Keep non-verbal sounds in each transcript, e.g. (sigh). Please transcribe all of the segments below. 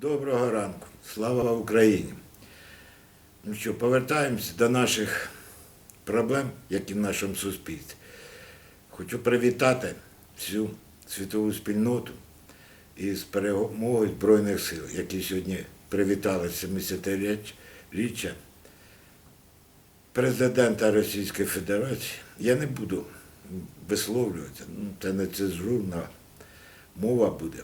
Доброго ранку. Слава Україні. Ну що, повертаємося до наших проблем, які в нашому суспільстві. Хочу привітати всю світову спільноту із перемогою Збройних сил, які сьогодні привітали 70-річчя президента Російської Федерації. Я не буду висловлюватися, ну, це не цензурна мова буде.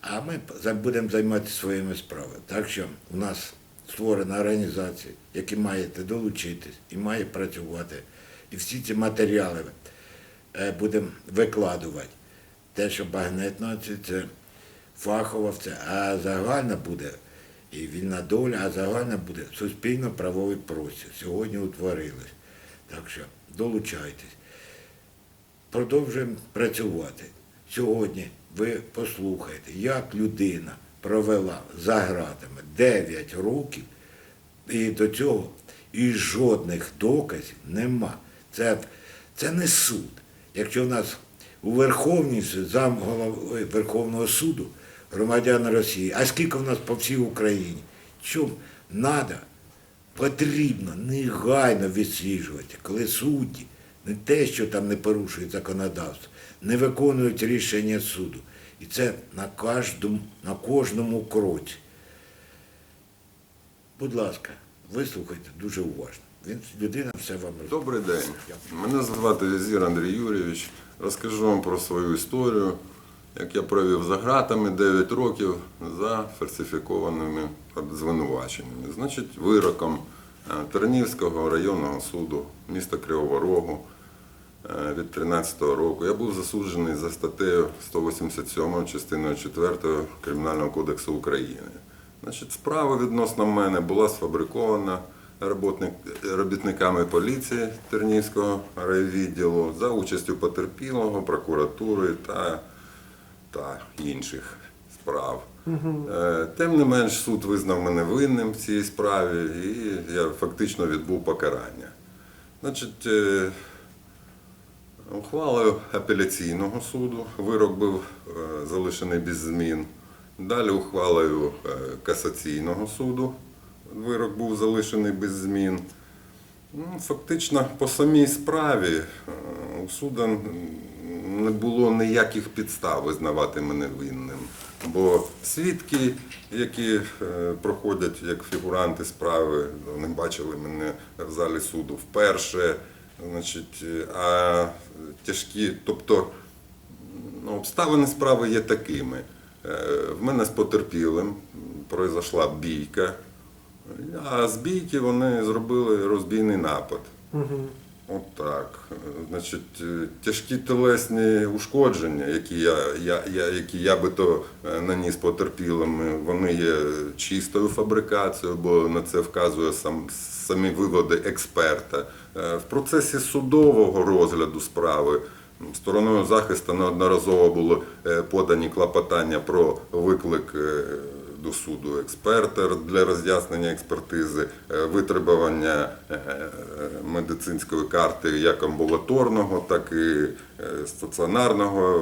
А ми будемо займатися своїми справами. Так що у нас створена організація, які маєте долучитись і має працювати. І всі ці матеріали е, будемо викладувати. Те, що багнетно, це, це фахово все, а загальна буде і вільна доля, а загальна буде суспільно-правовий простір. Сьогодні утворилось. Так що долучайтесь продовжуємо працювати. Сьогодні ви послухайте, як людина провела за гратами 9 років, і до цього і жодних доказів нема. Це, це не суд. Якщо в нас у Верховній зам голови Верховного суду громадян Росії, а скільки в нас по всій Україні? Чому треба потрібно негайно відсліджувати, коли судді не те, що там не порушують законодавство, не виконують рішення суду. І це на кожному, на кожному кроці. Будь ласка, вислухайте дуже уважно. Він людина все вам розкаже. Добрий день. Мене звати Візір Андрій Юрійович. Розкажу вам про свою історію, як я провів за гратами 9 років за фальсифікованими звинуваченнями. Значить, вироком е, Тернівського районного суду міста Кривого Рогу від 13-го року я був засуджений за статтею 187 частиною 4 Кримінального кодексу України. Значить, справа відносно мене була сфабрикована робітниками поліції Тернівського райвідділу за участю потерпілого, прокуратури та, та інших справ. Е, Тим не менш, суд визнав мене винним в цій справі, і я фактично відбув покарання. Значить, е, Ухвалою апеляційного суду вирок був е, залишений без змін. Далі ухвалою е, касаційного суду вирок був залишений без змін. Ну, Фактично, по самій справі е, у суду не було ніяких підстав визнавати мене винним. Бо свідки, які проходять як фігуранти справи, вони бачили мене в залі суду вперше. Значить, е, а тяжкі, тобто ну, обставини справи є такими. Е, В мене з потерпілим пройшла бійка, а з бійки вони зробили розбійний напад. От так. Значить, е, тяжкі телесні ушкодження, які я, я, я, які я би то наніс потерпілим, вони є чистою фабрикацією, бо на це вказує сам, самі виводи експерта. Е, В процесі судового розгляду справи стороною захисту неодноразово було е, подані клопотання про виклик е, до суду експерта для роз'яснення експертизи, витребування медицинської карти як амбулаторного, так і стаціонарного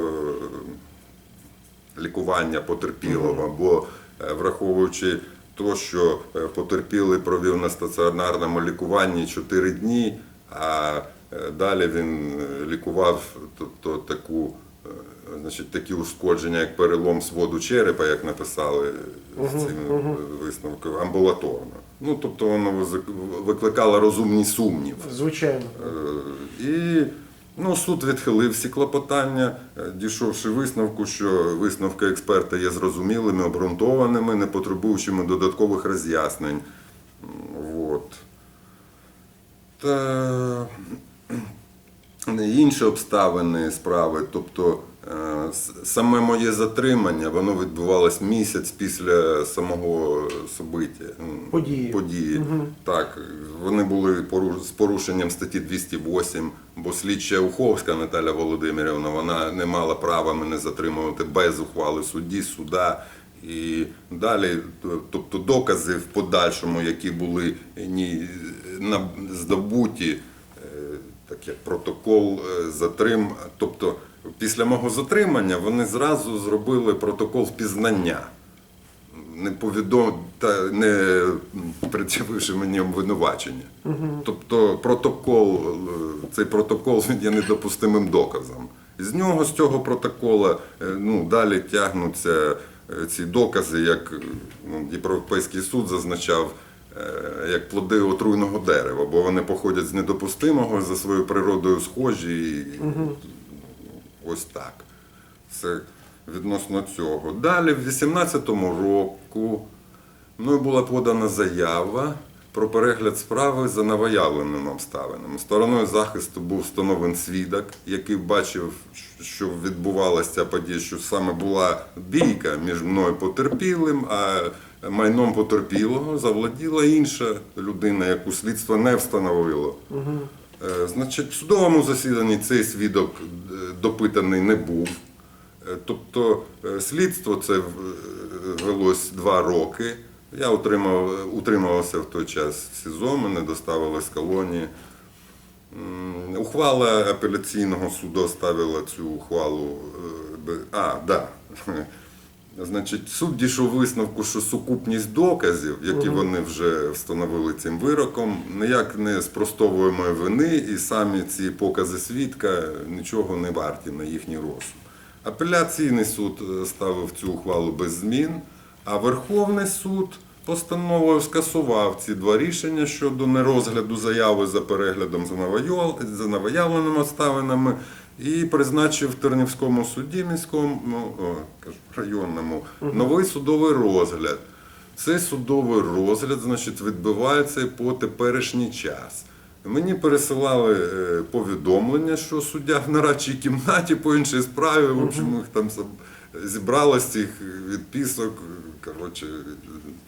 лікування потерпілого. Бо враховуючи те, що потерпілий провів на стаціонарному лікуванні 4 дні, а е, далі він е, лікував тобто, таку. е, Значить, такі ушкодження, як перелом своду черепа, як написали в цьому висновку, амбулаторно. Ну, тобто воно викликало розумний сумнів. Звичайно. І ну, суд відхилив всі клопотання, дійшовши висновку, що висновки експерта є зрозумілими, обґрунтованими, не потребуючими додаткових роз'яснень. Та інші обставини справи, тобто е, саме моє затримання, воно відбувалось місяць після самого собиття. Події. події. Так, вони були з порушенням статті 208, бо слідча Уховська Наталя Володимирівна, вона не мала права мене затримувати без ухвали судді, суда. І далі, тобто докази в подальшому, які були ні, здобуті, е, так як протокол е, затрим. Тобто, після мого затримання вони зразу зробили протокол впізнання. не повідом та не пред'явивши мені обвинувачення. Тобто протокол, е, цей протокол (laughs) є недопустимим доказом. З нього, з цього протокола, ну, далі тягнуться ці докази, як ну, Європейський суд зазначав, як плоди отруйного дерева, бо вони походять з недопустимого, за своєю природою схожі. І, Ось так. Це відносно цього. Далі, в 18-му року, мною була подана заява про перегляд справи за новоявленими обставинами. Стороною захисту був встановлений свідок, який бачив, що відбувалася подія, що саме була бійка між мною потерпілим, а майном потерпілого завладіла інша людина, яку слідство не встановило. Е, Значить, в судовому засіданні цей свідок е, допитаний не був. Е, Тобто слідство це велось два роки. Я утримав, утримувався в той час в СІЗО, мене доставили з колонії. Ухвала апеляційного суду оставила цю ухвалу. А, да. Значить, суд дійшов висновку, що сукупність доказів, які вони вже встановили цим вироком, ніяк не спростовує моєї вини, і самі ці покази свідка нічого не варті на їхній розсуд. Апеляційний суд е, ставив цю ухвалу без змін, а Верховний суд постановою скасував ці два рішення щодо нерозгляду заяви за переглядом за новоявленими обставинами і призначив в Тернівському суді міському ну, районному новий судовий розгляд. Цей судовий розгляд, значить, відбувається по теперішній час. Мені пересилали е, повідомлення, що суддя в нарадчій кімнаті по іншій справі, в общем, їх там зібралось цих відписок, коротше,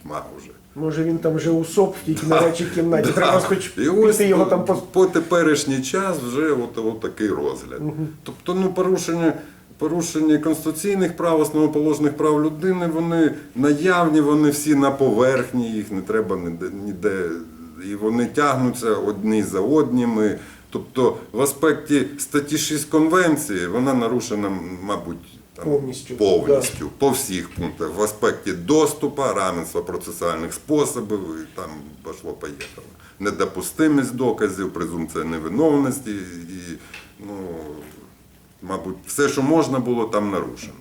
тьма вже. Може він там вже усоп в тій нарадчій кімнаті. Треба хоч І ось піти його там по по теперішній час вже от, от такий розгляд. Тобто, ну, порушення, порушення конституційних прав, основоположних прав людини, вони наявні, вони всі на поверхні, їх не треба ніде, ніде і вони тягнуться одні за одніми. Тобто, в аспекті статті 6 Конвенції вона нарушена, мабуть, там, Повністю, повністю по всіх пунктах в аспекті доступу, равенства процесуальних способів, і там пошло поїхало. Недопустимість доказів, презумпція невиновності і, ну, мабуть, все, що можна було, там нарушено.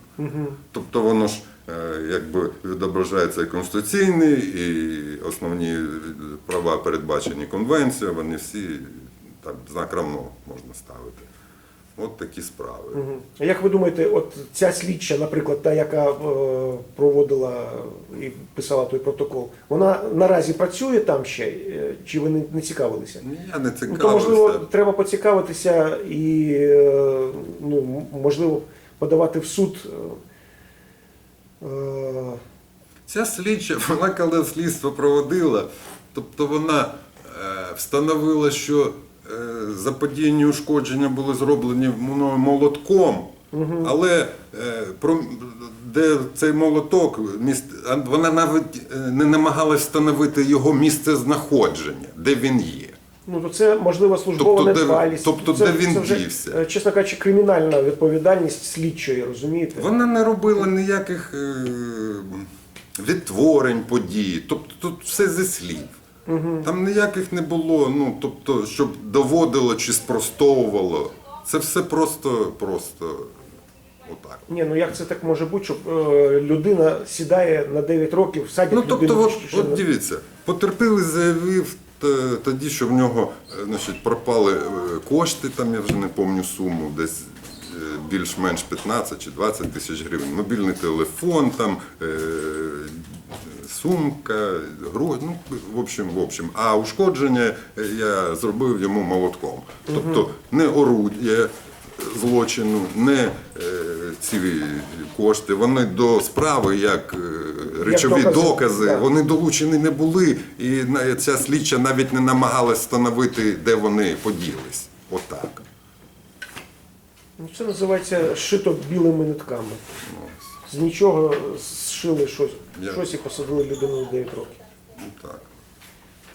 Тобто воно ж е, якби відображається і конституційний, і основні права передбачені конвенцією, вони всі так знак равно можна ставити. От такі справи. Мгм. А Як ви думаєте, от ця слідча, наприклад, та, яка е, проводила і писала той протокол, вона наразі працює там ще, е, чи ви не, не цікавилися? Ні, Я не Ну, то можливо треба поцікавитися і е, ну, можливо подавати в суд. е, е, Ця слідча, (laughs) вона коли слідство проводила, тобто вона е, встановила, що заподіяні ушкодження були зроблені мною молотком, але е, де цей молоток, вона навіть е, не намагалась встановити його місце знаходження, де він є. Ну, то це можливо службова Тобто, недбалість. тобто, це, де він це вже, дівся? е, чесно кажучи, кримінальна відповідальність слідчої, розумієте? Вона не робила ніяких е, відтворень подій. Тобто тут все зі слів. Там ніяких не було, ну тобто, щоб доводило чи спростовувало. Це все просто, просто отак. Ні, ну як це так може бути, щоб е, людина сідає на 9 років, садять Ну тобто, людину. от, що от не- дивіться, потерпілий заявив т- тоді, що в нього е, значить, пропали е, кошти, там я вже не пам'ятаю суму, десь більш-менш 15 чи 20 тисяч гривень. Мобільний телефон, там, е, сумка, гроші, ну, в общем, в общем. А ушкодження е, я зробив йому молотком. Тобто не орудія злочину, не е, ці кошти, вони до справи як е, речові докази, докази, вони долучені не були, і на- ця слідча навіть не намагалась встановити, де вони поділись. Отак. Ну, це називається шито білими нитками. З нічого зшили щось, Я- щось і посадили людину на 9 років. Ну, так.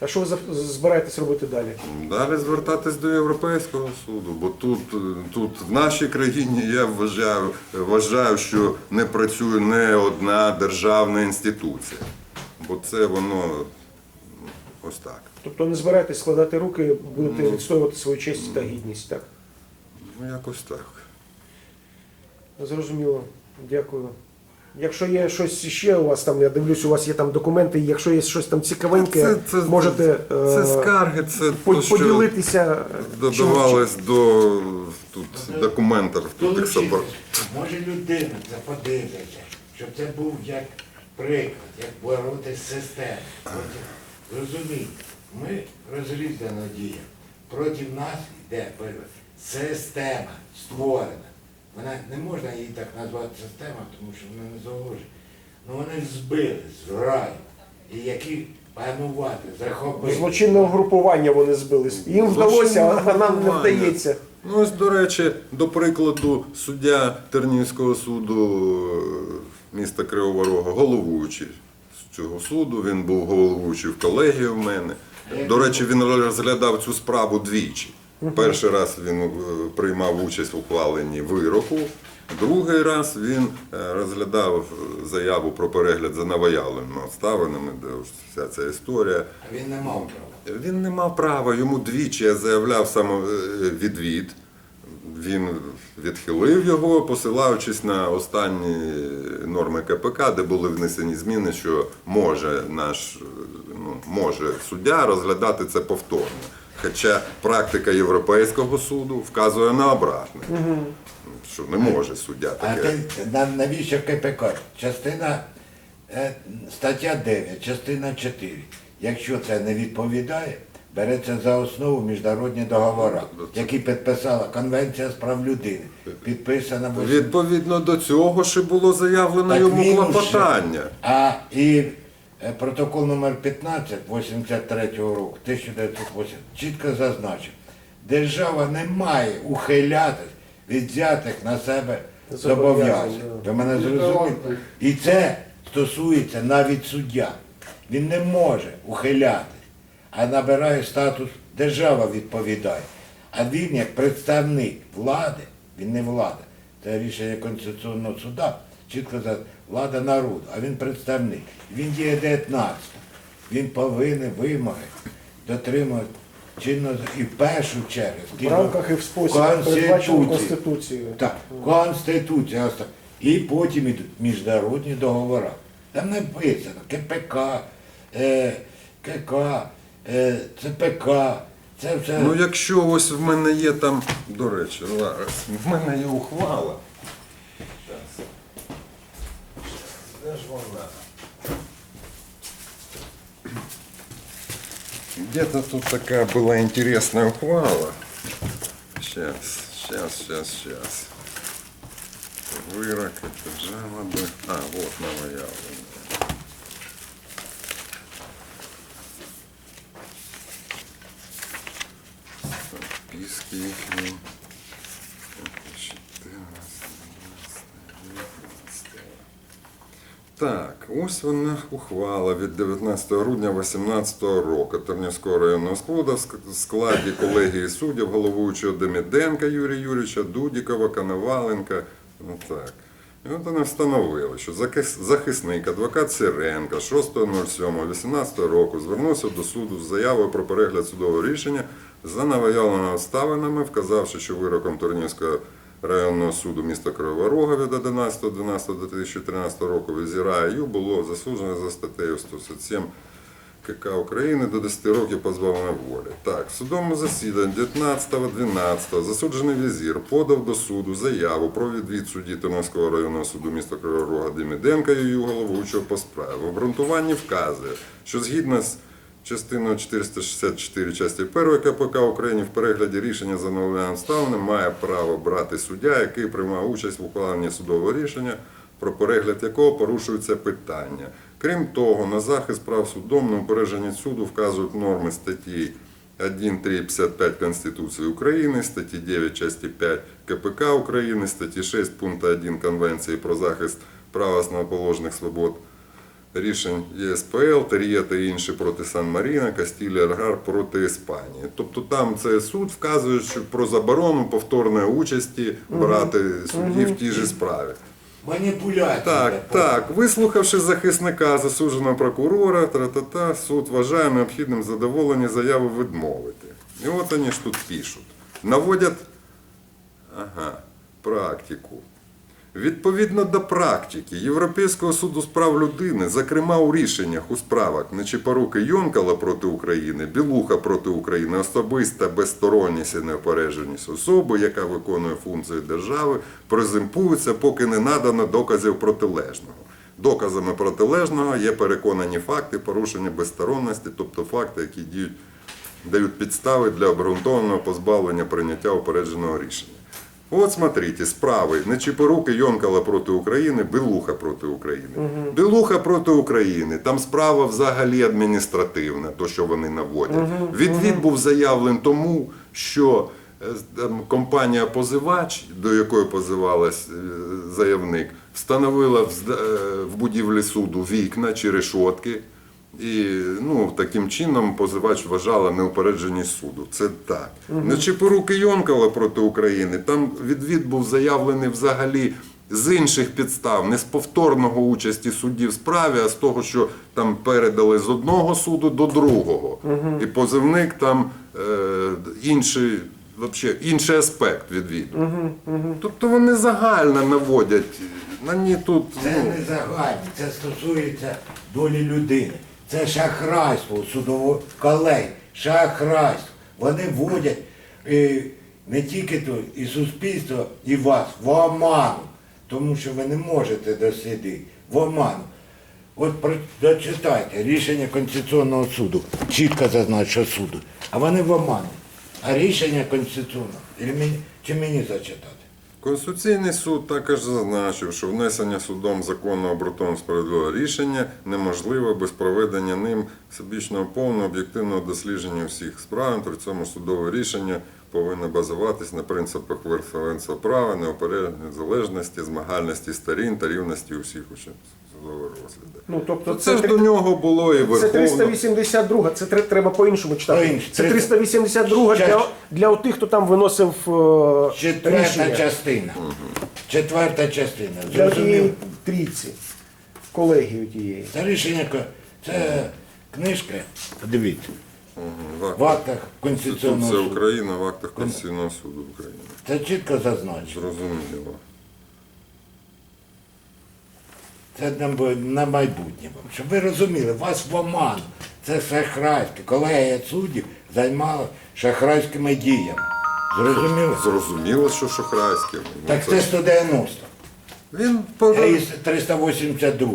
А що ви за- збираєтесь робити далі? Далі звертатись до Європейського суду, бо тут, е, тут в нашій країні я вважаю, вважаю, що не працює не одна державна інституція. Бо це воно ну, ось так. Тобто не збираєтесь складати руки, будете відстоювати свою честь та гідність, так? Ну, якось так. Зрозуміло, дякую. Якщо є щось ще у вас там, я дивлюсь, у вас є там документи, якщо є щось там цікавеньке, можете це е, скарги, це по- то, що поділитися. додавалось до тут документів. Собор... Долучитися. Може людина це подивиться, щоб це був як приклад, як боротися з системою. Розумієте, ми розрізано діємо. Проти нас йде перше, система створена. Вона не можна її так назвати система, тому що вона не заложена. Ну вони збили з раю, і які панувати, захопити. Злочинне угрупування вони збились. Їм вдалося, а нам не вдається. Ну, ось, до речі, до прикладу, суддя Тернівського суду е, міста Кривого Рога, головуючий з цього суду, він був головуючий в колегії в мене. До речі, він розглядав цю справу двічі. Перший раз він е, приймав участь в ухваленні вироку, другий раз він е, розглядав е, заяву про перегляд за новоявленими обставинами, де вся ця історія. Він не мав права. Він не мав права, йому двічі я заявляв самовідвід. Він відхилив його, посилаючись на останні норми КПК, де були внесені зміни, що може наш ну, може суддя розглядати це повторно. Хоча практика Європейського суду вказує на обратне, що не може суддя А ти навіщо КПК? Частина е, стаття 9, частина 4. Якщо це не відповідає, береться за основу міжнародні договори, які підписала Конвенція з прав людини, підписана Відповідно до цього ще було заявлено Так йому клопотання. А і протокол номер 15 83 року, 1908, чітко зазначив, держава не має ухилятись від взятих на себе Зобов'язань. Ви мене зрозумієте? І це стосується навіть суддя. Він не може ухилятись, а набирає статус держава відповідає. А він як представник влади, він не влада. Це рішення Конституційного суду, чітко за влада народу, а він представник. Він діє 19. Він повинен вимоги дотримувати чинно і в першу чергу. В рамках і в спосіб Конституції. Конституцією. Так, Конституція, і потім йдуть міжнародні договори. Там написано КПК, е, КК, е, ЦПК, це все. Ну, якщо ось в мене є там, до речі, зараз, в мене є ухвала. Где-то тут такая была интересная ухвала. Сейчас, сейчас, сейчас, сейчас. Вырок, это жалобы. А, вот новоявленные. Списки їхні. Так, ось вона ухвала від 19 грудня 2018 року Тернівського районного суду в складі колегії суддів головуючого Деміденка Юрія Юрійовича, Дудікова, Коноваленка. Ну, так. І от вони встановили, що захисник, адвокат Сиренка 6.07.18 року звернувся до суду з заявою про перегляд судового рішення за новоявленими обставинами, вказавши, що вироком Турнівського районного суду міста Кривого Рога від 11.12.2013 року від було засуджено за статтею 167 КК України до 10 років позбавлення волі. Так, в судовому засіданні 19.12 засуджений візір подав до суду заяву про відвід судді Тернопільського районного суду міста Кривого Рога Деміденка і головуючого по справі. В обґрунтуванні вказує, що згідно з частиною 464 часті 1 КПК України в перегляді рішення за новими обставинами має право брати суддя, який приймав участь в ухваленні судового рішення, про перегляд якого порушується питання. Крім того, на захист прав судом на упередження суду вказують норми статті 1.3.55 Конституції України, статті 9 часті 5 КПК України, статті 6 пункту 1 Конвенції про захист прав основоположних свобод рішень ЄСПЛ, Тер'є та інші проти Сан-Маріна, Кастілі Аргар проти Іспанії. Тобто там це суд вказує що про заборону повторної участі брати судді в тій же справі. Маніпуляція. Так, так. Вислухавши захисника, засудженого прокурора, тра-та-та, суд вважає необхідним задоволення заяви відмовити. І от вони ж тут пишуть. Наводять ага, практику. Відповідно до практики Європейського суду з прав людини, зокрема у рішеннях у справах Нечипоруки Йонкала проти України, Білуха проти України, особиста безсторонність і неопередженість особи, яка виконує функції держави, презумпується, поки не надано доказів протилежного. Доказами протилежного є переконані факти порушення безсторонності, тобто факти, які діють, дають підстави для обґрунтованого позбавлення прийняття упередженого рішення. От смотрите, справи Нечипоруки Йонкала проти України, Білуха проти України. Білуха проти України. Там справа взагалі адміністративна, то що вони наводять. Відвід був заявлений тому, що е, компанія позивач, до якої позивалась е, заявник, встановила в, е, в будівлі суду вікна чи решотки. І ну, таким чином позивач вважала неупередженість суду. Це так. На Чепоруки Йонкала проти України там відвід був заявлений взагалі з інших підстав, не з повторного участі судді в справі, а з того, що там передали з одного суду до другого. І позивник там е, інший, вообще, інший аспект відвіду. Тобто вони загально наводять. На ні тут Це ну, не загальне, це стосується долі людини. Це шахрайство у судових колег, шахрайство. Вони вводять е, не тільки то, і суспільство, і вас в оману, тому що ви не можете дослідити в оману. От про- дочитайте рішення Конституційного суду, чітко зазначено суду, а вони в оману. А рішення Конституційного, чи мені зачитати? Конституційний суд також зазначив, що внесення судом законного обґрунтованого справедливого рішення неможливо без проведення ним всебічного повного об'єктивного дослідження всіх справ. При цьому судове рішення повинно базуватись на принципах верховенства права, неупередженої залежності, змагальності сторін та рівності усіх учасників судового розгляду. Ну, тобто Це ж до нього було і Це 382, це тре- треба по-іншому читати. По-іншому. Це 382 Щас. для, для тих, хто там виносив е, Четверта рішення. частина. Четверта частина. Для тієї трійці, колегії тієї. Це рішення, це книжка, подивіться, Мгм, в актах Конституційного суду. України в актах Конституційного суду України. Це чітко зазначено. Зрозуміло. Це на, на майбутнє. вам. Щоб ви розуміли, вас в оману. Це шахрайське. Колегія суддів займала шахрайськими діями. Зрозуміли? Зрозуміло, що шахрайське. Ну, Так це 190. Він по- Це із 382.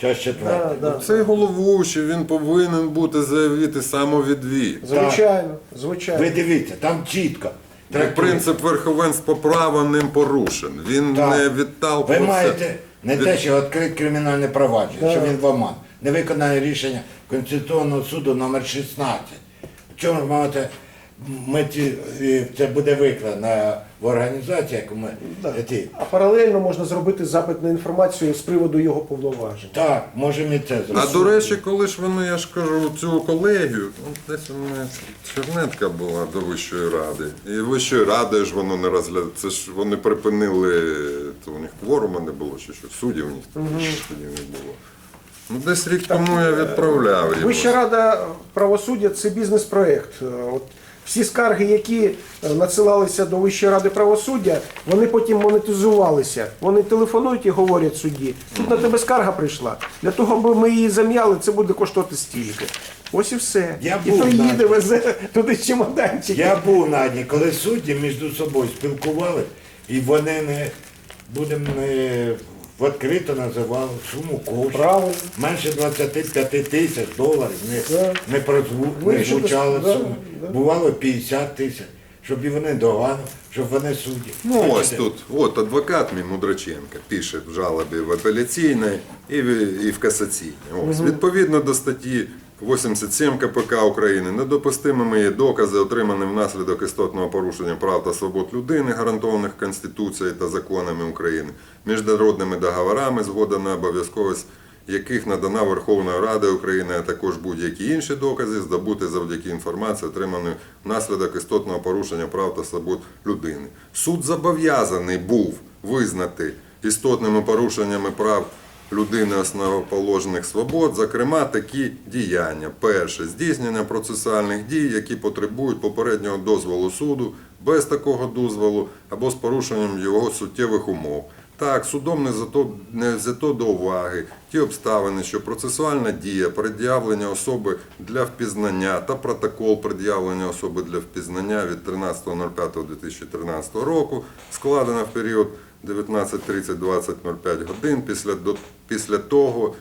Час четверта. Да, да. цей головуючий, він повинен бути заявити самовідвід. Звичайно, звичайно. Ви дивіться, там чітко. І принцип верховенства права ним порушен. Він Так. не Ви маєте не те, що відкрити кримінальне провадження, що він в оман. Не виконає рішення Конституційного суду номер 16. В чому ж маєте ми ці, це буде викладено в організації, яку ми ті. А паралельно можна зробити запит на інформацію з приводу його повноважень. Так, можемо і це А до речі, коли ж вони, я ж кажу, цю колегію, ну, десь у мене чернетка була до Вищої ради. І Вищої ради ж воно не розглядає. Це ж вони припинили, то у них кворума не було, чи що, суддів у них тоді не було. Ну, десь рік тому я відправляв його. Вища рада правосуддя це бізнес-проект. От всі скарги, які е, надсилалися до Вищої ради правосуддя, вони потім монетизувалися. Вони телефонують і говорять судді. Тут на тебе скарга прийшла. Для того, аби ми її зам'яли, це буде коштувати стільки. Ось і все. Я і був то на- їде, везе туди чемоданчик. Я був на одній, коли судді між собою спілкували, і вони не будемо не відкрито називали суму коштів. Правильно. Менше 25 тисяч доларів не, Да. не, прозву, не звучала да, сума. да. Бувало 50 тисяч, щоб і вони догадали, щоб вони судді. Ну ось тут, от адвокат мій Мудраченко пише в жалобі в апеляційній і в, і в касаційній. Ось, відповідно до статті 87 КПК України, недопустимими є докази, отримані внаслідок істотного порушення прав та свобод людини, гарантованих Конституцією та законами України, міжнародними договорами, згода на обов'язковість яких надана Верховною Радою України, а також будь-які інші докази, здобути завдяки інформації, отриманої внаслідок істотного порушення прав та свобод людини. Суд зобов'язаний був визнати істотними порушеннями прав людини основоположних свобод, зокрема такі діяння. Перше здійснення процесуальних дій, які потребують попереднього дозволу суду, без такого дозволу або з порушенням його суттєвих умов. Так, судом не зато не взято до уваги ті обставини, що процесуальна дія пред'явлення особи для впізнання та протокол пред'явлення особи для впізнання від 13.05.2013 року складено в період 19.30-20.05 годин. Після, до, після того,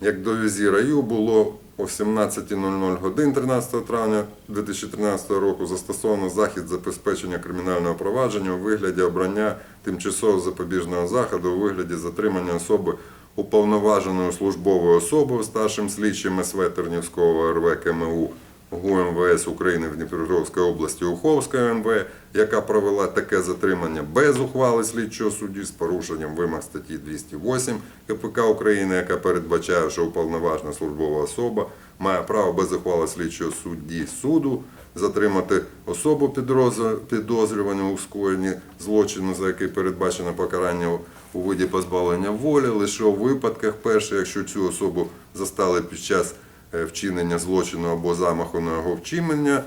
як до візіра Ю було о 17.00 годин 13 травня 2013 року застосовано захід забезпечення кримінального провадження у вигляді обрання тимчасового запобіжного заходу у вигляді затримання особи уповноваженою службовою особою старшим слідчим СВ Тернівського РВ КМУ ГУМВС України в Дніпропетровській області Уховської МВ, яка провела таке затримання без ухвали слідчого судді з порушенням вимог статті 208 КПК України, яка передбачає, що уповноважена службова особа має право без ухвали слідчого судді суду затримати особу підозрювану у скоєнні злочину, за який передбачено покарання у виді позбавлення волі, лише у випадках, перше, якщо цю особу застали під час вчинення злочину або замаху на його вчинення.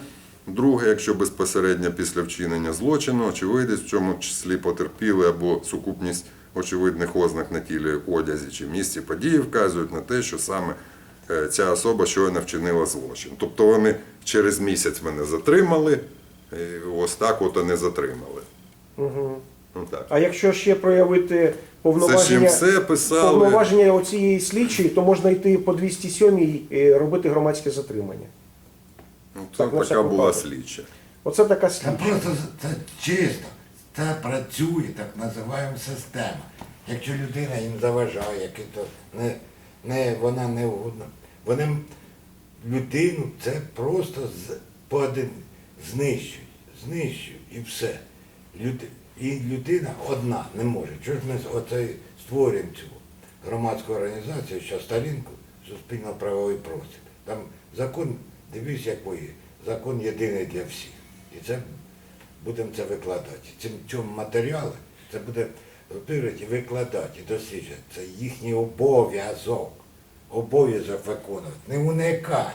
Друге, якщо безпосередньо після вчинення злочину, очевидець, в цьому числі потерпіли або сукупність очевидних ознак на тілі одязі чи місці події вказують на те, що саме е, ця особа щойно вчинила злочин. Тобто вони через місяць мене затримали, і ось так от і не затримали. Угу. Ну, так. А якщо ще проявити Це ж їм повноваження, все писали. повноваження оцієї слідчої, то можна йти по 207 і робити громадське затримання. Ну, це Так, на така всяк була випадок. слідча. Оце така Це слідча. просто це чисто. Це працює, так називаємо система. Якщо людина їм заважає, який то не, не, вона не угодна. Вони м- людину це просто з, поодин, знищують, знищують і все. Люд, і людина одна не може. Чого ж ми оце створюємо цю громадську організацію, що сторінку суспільно-правовий простір. Там закон, дивись, як є, закон єдиний для всіх. І це будемо це викладати. Цим цьому матеріали це буде і викладати, і досліджувати. Це їхній обов'язок. Обов'язок виконувати. Не уникай.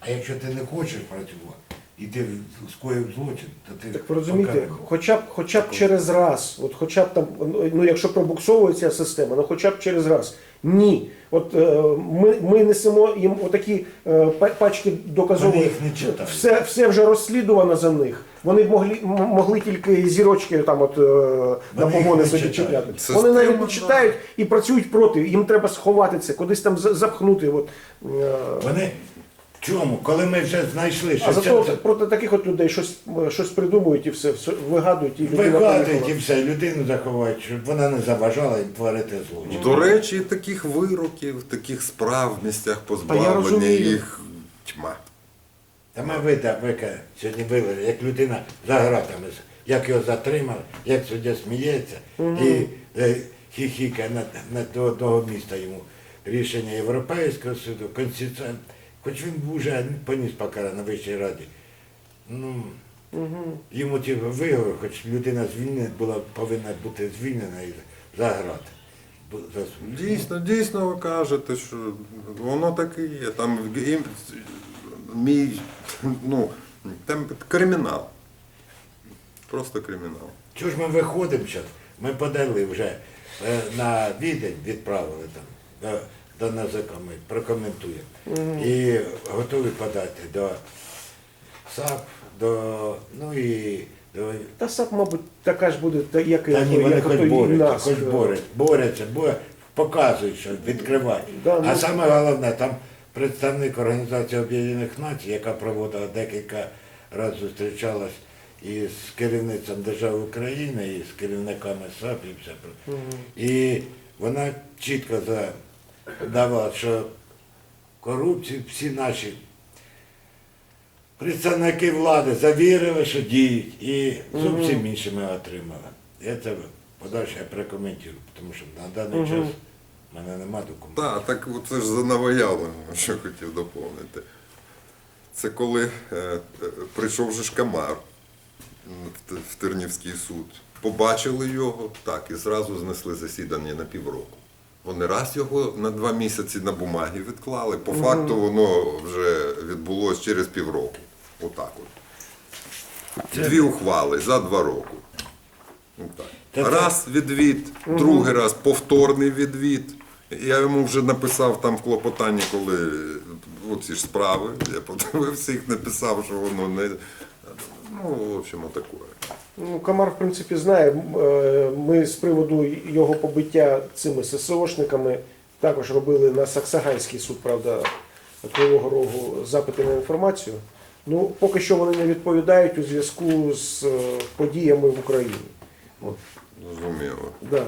А якщо ти не хочеш працювати, і ти скоїв злочин, то ти Так ви розумієте, покараний. хоча б хоча б через раз, от хоча б там, ну якщо пробуксовує ця система, ну хоча б через раз. Ні. От е, ми, ми несемо їм отакі е, па- пачки доказових. Вони їх не читають. Все, все вже розслідувано за них. Вони б могли, м- могли тільки зірочки там от, е, на їх погони не собі читають. чіпляти. Система, Вони навіть да. не читають і працюють проти. Їм треба сховати це, кудись там за- запхнути. От, е, Вони чому? Коли ми вже знайшли, що а зато це проти таких от людей щось, щось придумують і все, все вигадують і людина вигадують і все, людину заховають, щоб вона не заважала їм творити злочин. До речі, таких вироків, таких справ в місцях позбавлення розумію. їх тьма. Та ми вида, вика сьогодні вивели, як людина за гратами, як його затримали, як суддя сміється і е, хіхікає на, на до одного міста йому рішення Європейського суду, Конституційного. Хоч він вже поніс покарання на Вищій Раді. Ну, йому ті виговори, хоч людина звільнена була, повинна бути звільнена і за грати. Бу- за суд. Дійсно, дійсно ви кажете, що воно таке є. Там їм, мій, ну, там кримінал. Просто кримінал. Чого ж ми виходимо зараз? Ми подали вже е, на відень, відправили там до НАЗК, ми прокоментуємо. І готові подати до САП, до, ну і до. Та САП, мабуть, така ж буде, та- як, і- Та ні, вони як хоч ото і борються, нас. хоч борються, борються, бо показують, що відкривають. Да, ну- А саме головне, там представник Організації Об'єднаних Націй, яка проводила декілька разів зустрічалась із керівництвом держави України, і з керівниками САП і все. І вона чітко задавала, що корупцію всі наші представники влади завірили, що діють, і зовсім інші ми отримали. Я це подальше я прокоментую, тому що на даний час У мене нема документів. Так, так це ж за новоявленим, що хотів доповнити. Це коли е, е, прийшов же ж Камар в в Тернівський суд. Побачили його, так, і зразу знесли засідання на півроку. Вони раз його на два місяці на бумагі відклали. По факту воно вже відбулося через півроку. Отак от. Дві ухвали за два роки. Отак. Це- Раз відвід, другий раз повторний відвід. Я йому вже написав там в клопотанні, коли оці ж справи. Я подивився їх, написав, що воно не. Ну, в общем, отаке. Ну, Комар, в принципі, знає. Е, Ми з приводу його побиття цими ССОшниками також робили на Саксаганський суд, правда, Кривого Рогу запити на інформацію. Ну, поки що вони не відповідають у зв'язку з е, подіями в Україні. От, Зрозуміло. да.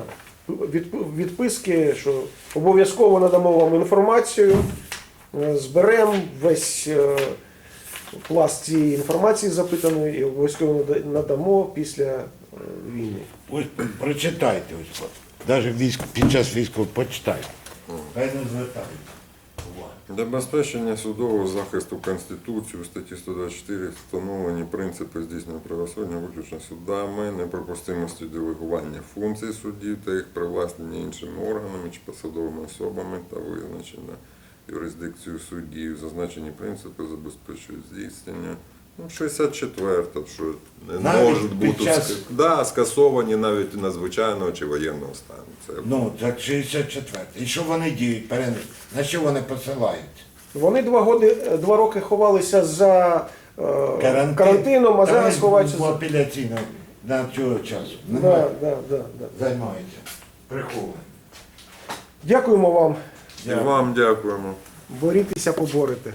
Від- Відписки, що обов'язково надамо вам інформацію, е, зберемо весь пласт цієї інформації запитаної і обов'язково надамо після е, війни. Ось прочитайте ось. Навіть військ, під час військового почитайте. Хай не звертають. Забезпечення судового захисту Конституції у статті 124 встановлені принципи здійснення правосуддя виключно судами, неприпустимості делегування функцій суддів та їх привласнення іншими органами чи посадовими особами та визначення юрисдикцію суддів. Зазначені принципи забезпечують здійснення. Ну, 64 що не Навіть можуть бути час- да, скасовані навіть надзвичайного чи воєнного стану. Це Ну, так 64. І що вони діють? Перен- На що вони посилають? Вони два, годи, два роки ховалися за е, карантином, а Та зараз ховаються за. апеляційно на цього часу. Да, да, да, да. Займаються. Приховані. Дякуємо вам. І вам дякуємо. Борітеся, поборете.